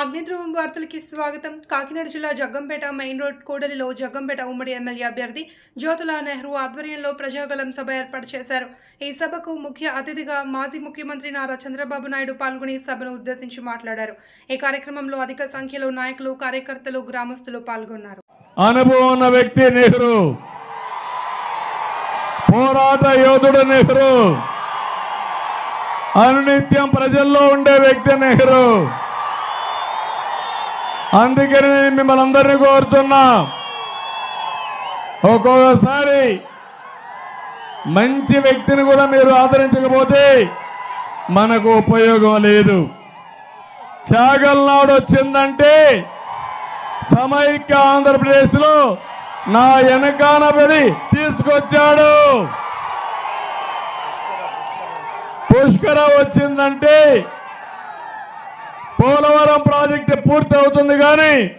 అగ్నిధ్రువం వార్తలకి స్వాగతం. కాకినాడ జిల్లా Jaggampeta main road కూడలిలో జగ్గంపేట ఉమ్మడి ఎమ్మెల్యే అభ్యర్థి జ్యోతుల నెహ్రూ ఆధ్వర్యంలో ప్రజాగలం సభ ఏర్పాటు చేశారు. ఈ సభకు ముఖ్య అతిథిగా మాజీ ముఖ్యమంత్రి నారా చంద్రబాబు నాయుడు పాల్గొని సభను ఉద్దేశించి మాట్లాడారు. ఈ కార్యక్రమంలో అధిక సంఖ్యలో నాయకులు కార్యకర్తలు గ్రామస్తులు పాల్గొన్నారు. అనుభవం ఉన్న వ్యక్తి నెహ్రూ. పోరాట యోధుడు నెహ్రూ. అనునిత్యం ప్రజల్లో ఉండే వ్యక్తి నెహ్రూ. అందుకని నేను మిమ్మల్ని అందరినీ కోరుతున్నా. ఒక్కొక్కసారి మంచి వ్యక్తిని కూడా మీరు ఆదరించకపోతే మనకు ఉపయోగం లేదు. చాగల్నాడు వచ్చిందంటే సమైక్య ఆంధ్రప్రదేశ్లో నా వెనకాన పడి తీసుకొచ్చాడు. పుష్కర వచ్చిందంటే పోలవరం ప్రాజెక్టు పూర్తి అవుతుంది కానీ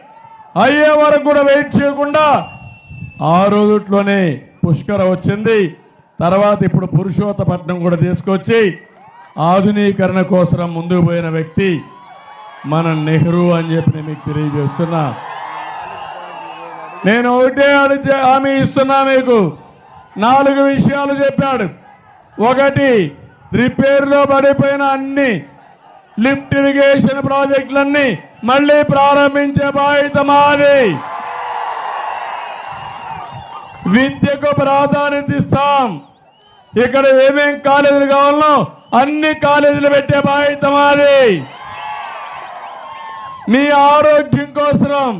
అయ్యే వరకు కూడా వెయిట్ చేయకుండా ఆ రోజుట్లోనే పుష్కర వచ్చింది. తర్వాత ఇప్పుడు పురుషోత్తపట్నం కూడా తీసుకొచ్చి ఆధునీకరణ కోసం ముందుకు పోయిన వ్యక్తి మన నెహ్రూ అని చెప్పి నేను మీకు తెలియజేస్తున్నా. నేను ఒకటే హామీ ఇస్తున్నా మీకు. నాలుగు విషయాలు చెప్పాడు. ఒకటి రిపేర్లో పడిపోయిన అన్ని లిఫ్ట్ ఇరిగేషన్ ప్రాజెక్టులన్నీ మళ్ళీ ప్రారంభించే బాధ్యత మాది విద్యకు ప్రాధాన్యత ఇస్తాం. ఇక్కడ ఏమేం కాలేజీలు కావాలనో అన్ని కాలేజీలు పెట్టే బాధ్యత మాది మీ ఆరోగ్యం కోసం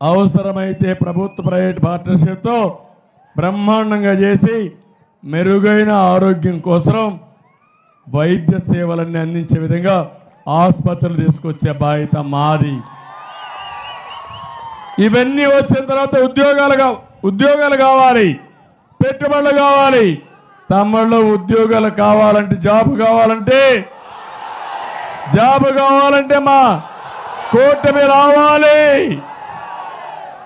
అవసరమైతే ప్రభుత్వ ప్రైవేట్ పార్ట్నర్షిప్తో బ్రహ్మాండంగా చేసి మెరుగైన ఆరోగ్యం కోసం వైద్య సేవలన్నీ అందించే విధంగా ఆసుపత్రులు తీసుకొచ్చే బాధ్యత మాది. ఇవన్నీ వచ్చిన తర్వాత ఉద్యోగాలు ఉద్యోగాలు కావాలి. పెట్టుబడులు కావాలి. తమ్ముళ్ళు ఉద్యోగాలు కావాలంటే జాబ్ కావాలంటే? జాబ్ కావాలంటే మా కూటమి రావాలి.